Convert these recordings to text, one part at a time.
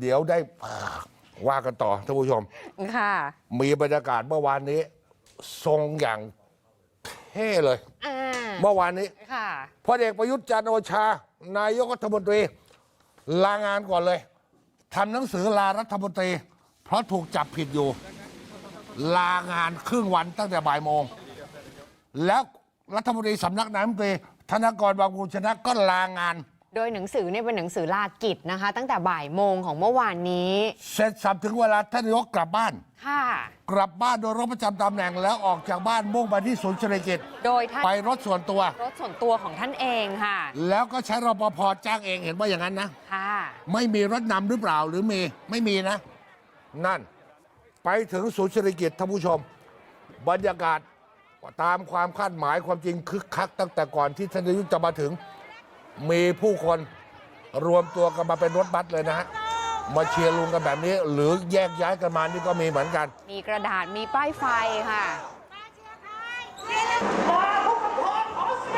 เดี๋ยวได้ว่ากันต่อท่านผู้ชม ค่ะ มีบรรยากาศเมื่อวานนี้ ทรงอย่างเท่เลย อ่า เมื่อวานนี้ค่ะ พลเอกประยุทธ์จันทร์โอชา นายกรัฐมนตรี ลางานก่อนเลยทำหนังสือลารัฐมนตรี เพราะถูกจับผิดอยู่ ลางานครึ่งวันตั้งแต่บ่ายโมง แล้วรัฐมนตรีสำนักนายกรัฐมนตรีธนากรบางบูชนะก็ลางาน โดยหนังสือเนี่ยเป็นหนังสือลากิจนะคะ ตั้งแต่บ่ายโมงของเมื่อวานนี้เสร็จสับถึงเวลาท่านนายกกลับบ้าน ค่ะ กลับบ้านโดยรถประจำตำแหน่งแล้วออกจากบ้านมุ่งไปที่ศูนย์เศรษฐกิจ โดยท่านไปรถส่วนตัว รถส่วนตัวของท่านเองค่ะ แล้วก็ใช้รปภจ้างเองเห็นว่าอย่างนั้นนะ ค่ะ ไม่มีรถนำหรือเปล่าหรือมีไม่มีนะ นั่น ไปถึงศูนย์เศรษฐกิจท่านผู้ชม บรรยากาศตามความคาดหมายความจริงคึกคักตั้งแต่ก่อนที่ท่านนายกจะมาถึง มีผู้คนรวมตัวกันมาเป็นรถบัสเลยนะฮะมาเชียร์ลุงกันแบบนี้ หรือแยกย้ายกันมานี่ก็มีเหมือนกัน มีกระดาษมีป้ายไฟค่ะ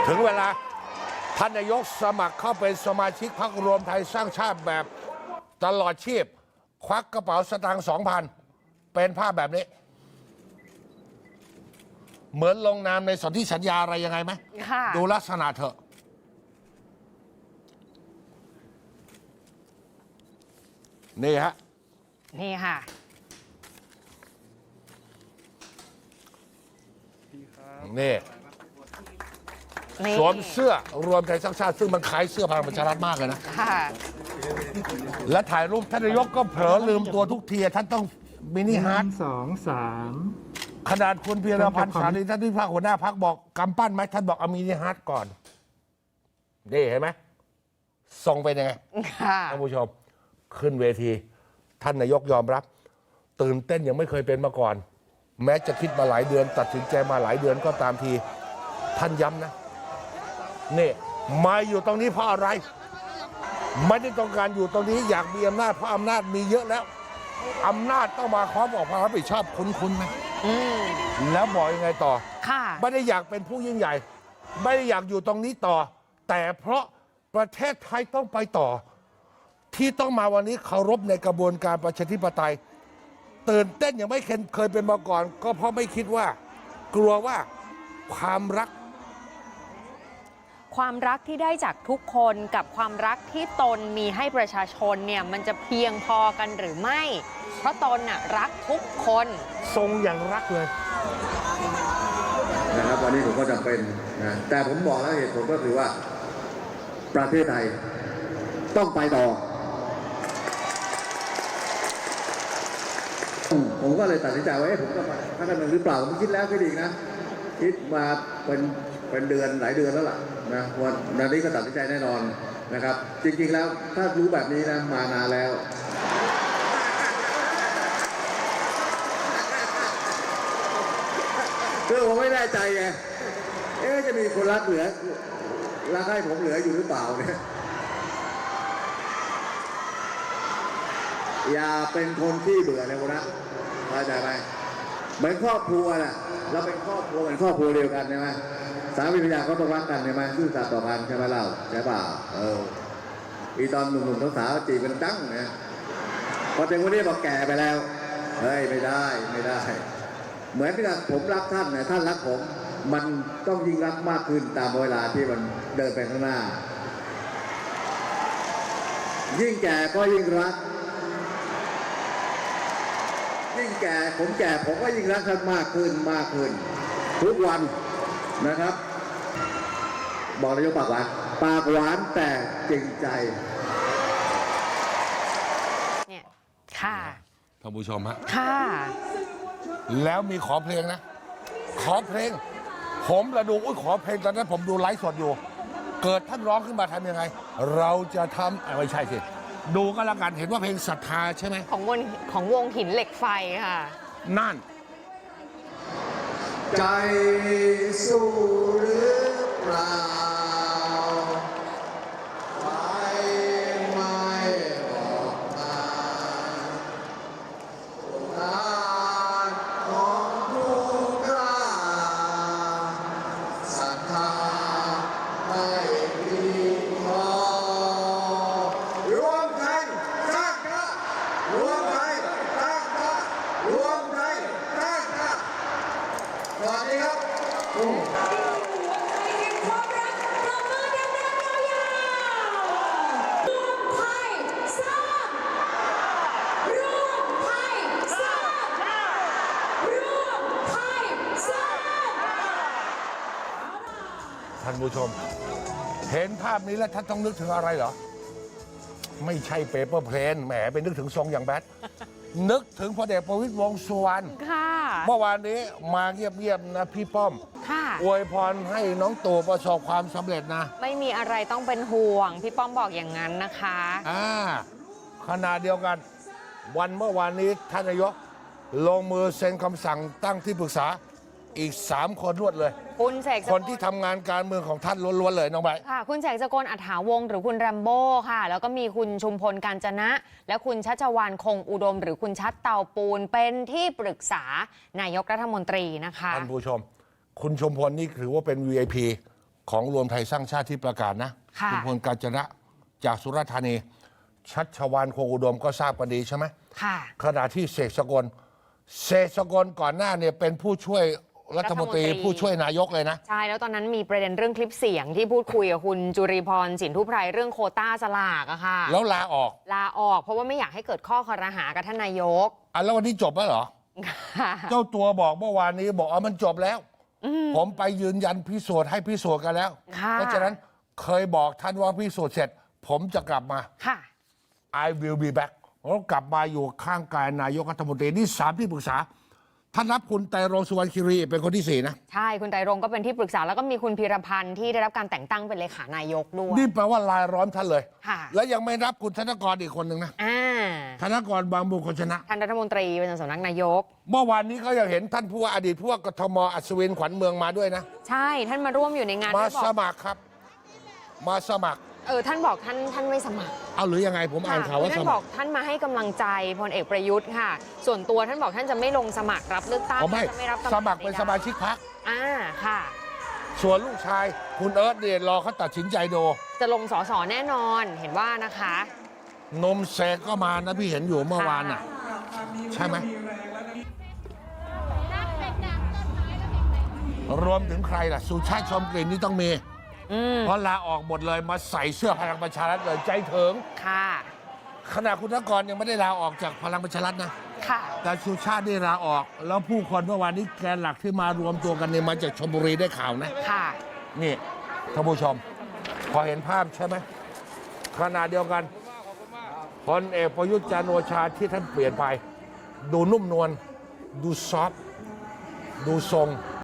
ถึงเวลาท่านนายกสมัครเข้าเป็นสมาชิกพรรครวมไทยสร้างชาติแบบตลอดชีพ ควักกระเป๋าสตางค์สองพันเป็นภาพแบบนี้ เหมือนลงนามในสนธิสัญญาอะไรยังไงไหมค่ะดูลักษณะเถอะ นี่ฮะ นี่ค่ะ นี่ นี่สวมเสื้อรวมไทยสร้างชาติซึ่งมันคล้ายเสื้อพลังประชารัฐมากเลยนะ ค่ะ และถ่ายรูปท่านนายกก็เผลอลืมตัวทุกทีท่านต้องมินิฮาร์ดหนึ่งสองสามขนาดคุณพีรพันธ์ครับสารีท่านที่ภาคหัวหน้าพักบอกกำปั้นไหมท่านบอกเอามินิฮาร์ดก่อนนี่เห็นไหมทรงเป็นยังไงค่ะ ท่านผู้ชม ขึ้นเวที ท่านนายกยอมรับ ตื่นเต้นยังไม่เคยเป็นมาก่อน แม้จะคิดมาหลายเดือน ตัดสินใจมาหลายเดือนก็ตามที ท่านย้ำนะนี่มาอยู่ตรงนี้เพราะอะไร ไม่ได้ต้องการอยู่ตรงนี้อยากมีอำนาจเพราะอำนาจมีเยอะแล้วอำนาจต้องมาพร้อมออกความรับผิดชอบคุ้นๆไหมอืมแล้วบอกยังไงต่อ ค่ะ ไม่ได้อยากเป็นผู้ยิ่งใหญ่ ไม่ได้อยากอยู่ตรงนี้ต่อ แต่เพราะประเทศไทยต้องไปต่อ ที่ต้องมาวันนี้เคารพในกระบวนการประชาธิปไตย ตื่นเต้นยังไม่เคยเคยเป็นมาก่อน ก็เพราะไม่คิดว่า กลัวว่าความรัก ความรักที่ได้จากทุกคนกับความรักที่ตนมีให้ประชาชนเนี่ยมันจะเพียงพอกันหรือไม่ เพราะตนน่ะรักทุกคน ทรงอย่างรักเลย นะครับวันนี้ผมก็จำเป็นนะแต่ผมบอกแล้วเหตุผลก็คือว่า ประเทศไทยต้องไปต่อ ผมก็เลยตัดสินใจว่าเอ๊ะผมจะมาพักการเมืองหรือเปล่าผมคิดแล้วคิดอีกนะ คิดมาเป็นเป็นเดือนหลายเดือนแล้วล่ะนะวันวันนี้ก็ตัดสินใจแน่นอนนะครับ จริง ๆ แล้วถ้ารู้แบบนี้นะมานานแล้วคือผมไม่แน่ใจไงเอ๊ะจะมีคนรักเหลือรักให้ผมเหลืออยู่หรือเปล่าเนี่ย อย่าเป็นคนที่เบื่อในคนรักเข้าใจไหมเหมือนครอบครัวน่ะเราเป็นครอบครัวเหมือนครอบครัวเดียวกันใช่ไหมสามีภรรยาก็ต้องรักกันใช่ไหมซื่อสัตย์ต่อกันใช่ไหมเราใช่ป่าเอออีตอนหนุ่มๆสาวๆจีบกันจังเนี่ยพอถึงวันนี้บอกแก่ไปแล้วเฮ้ยไม่ได้ไม่ได้ เหมือนกับผมรักท่านนะท่านรักผม มันต้องยิ่งรักมากขึ้นตามเวลาที่มันเดินไปข้างหน้า ยิ่งแก่ก็ยิ่งรัก ยิ่งแก่ผมแก่ผมก็ยิ่งรักท่านมากขึ้นมากขึ้น ทุกวันนะครับ บอกนายกปากหวานปากหวานแต่จริงใจเนี่ยค่ะท่านผู้ชมฮะค่ะ แล้วมีขอเพลงนะ ขอเพลง ผมระดูอุ้ยขอเพลงตอนนั้นผมดูไลฟ์สดอยู่ เกิดท่านร้องขึ้นมาทำยังไง เราจะทำอะไม่ใช่สิ ดูก็แล้วกันเห็นว่าเพลงศรัทธาใช่ไหมของวงของวงหินเหล็กไฟค่ะ นั่น ใจสู้หรือเปล่าไฟไม่บอกทางงานของผู้กล้าศรัทธาไม่มีพอรวมกันสร้างชาติ ชม เห็นภาพนี้แล้วท่านต้องนึกถึงอะไรเหรอ ไม่ใช่เปเปอร์เพลนแหมไปนึกถึงทรงอย่างแบดนึกถึงพลเอกประวิตยวงษ์สุวรรณค่ะเมื่อวานนี้มาเงียบๆนะพี่ป้อม ค่ะ อวยพรให้น้องตู่ประสบความสำเร็จนะ ไม่มีอะไรต้องเป็นห่วง พี่ป้อมบอกอย่างนั้นนะคะ อ่าขณะเดียวกัน วันเมื่อวานนี้ท่านนายก ลงมือเซ็นคำสั่งตั้งที่ปรึกษา อีก 3 คนรวดเลย คุณเสกสกลคนที่ทำงานการเมืองของท่านล้วนๆเลยน้องใบร์ทค่ะ คุณแสงสกลอัฏฐาวงศ์หรือคุณแรมโบ้ค่ะ แล้วก็มีคุณชุมพลการจนะ และคุณชัชวานคงอุดม หรือคุณชัดเตาปูนเป็นที่ปรึกษานายกรัฐมนตรีนะคะ ท่านผู้ชม คุณชมพลนี่ถือว่าเป็น VIP ของรวมไทยสร้างชาติที่ประกาศนะค่ะ ณพลการจนะจากสุราษฎร์ธานี ชัชวานคงอุดมก็ทราบกันดีใช่ไหมค่ะ ขณะที่เสกสกลเสกสกลก่อนหน้าเนี่ยเป็นผู้ช่วย รัฐมนตรีรัฐมนตรีผู้ช่วยนายกเลยนะ ใช่แล้วตอนนั้นมีประเด็นเรื่องคลิปเสียงที่พูดคุยกับคุณจุรีพรสินทุไพรเรื่องโควต้าสลากอะค่ะ แล้วลาออกลาออก เพราะว่าไม่อยากให้เกิดข้อคอรหากับท่านนายกอะแล้ววันนี้จบแล้วเหรอ ค่ะเจ้าตัวบอกเมื่อวานนี้บอกอ๋อมันจบแล้วผมไปยืนยันพิสูจน์ให้พิสูจน์กันแล้ว ค่ะ เพราะฉะนั้นเคยบอกท่านว่าพิสูจน์เสร็จ ผมจะกลับมา ค่ะ I will be back แล้วกลับมาอยู่ข้างกายนายกรัฐมนตรีนี่สามที่ปรึกษา ท่านรับคุณไตรรงค์สุวรรณคิรีเป็นคนที่สี่นะ ใช่ คุณไตรรงค์ก็เป็นที่ปรึกษา แล้วก็มีคุณพีรพันธ์ที่ได้รับการแต่งตั้งเป็นเลขานายกด้วย นี่แปลว่าลายร้อนท่านเลย ค่ะ และยังไม่รับคุณธนกรอีกคนหนึ่งนะ อ่า ธนกรบางบุญคนชนะ ท่านรัฐมนตรีประจำสำนักนายก เมื่อวานนี้ก็ยังเห็นท่านผู้ว่าอดีตผู้ว่ากทมอัศวินขวัญเมืองมาด้วยนะ ใช่ ท่านมาร่วมอยู่ในงานมาท่านบสอกมัครครับ มาสมัคร เออท่านบอกท่านท่านไม่สมัครเอาหรือยังไงผมอ่านข่าวว่าท่าสนบมัอคกรท่านมาให้กำลังใจพลเอกประยุทธ์ค่ะ ส่วนตัวท่านบอกท่านจะไม่ลงสมัครรับเลือกตั้งอ๋อไม่ท่านจะไม่รับสมัครเป็นสมาชิกพรรคอ่าค่ะ ส่วนลูกชาย คุณเอิร์ธเนี่ยรอเขาตัดสินใจดูจะลงสอสอแน่นอนเห็นว่านะคะนมเสกก็มานะพี่เห็นอยู่เมื่อวานน่ะ ใช่ไหมรวมถึงใครล่ะ สุชาติชมกลิ่นนี่ต้องมีอืม เพราะลาออกหมดเลยมาใส่เสื้อพลังประชารัฐเลยใจถึงค่ะ ขณะคุณธนกรยังไม่ได้ลาออกจากพลังประชารัฐนะ ค่ะ แต่สุชาติได้ลาออก แล้วผู้คนเมื่อวานนี้แกนหลักที่มารวมตัวกันเนี่ยมาจากชลบุรีได้ข่าวนะ ค่ะ นี่ท่านผู้ชม พอเห็นภาพใช่ไหมขณะเดียวกันพลเอกประยุทธ์จันทร์โอชาที่ท่านเปลี่ยนไป ดูนุ่มนวลดูซอฟต์ดูทรง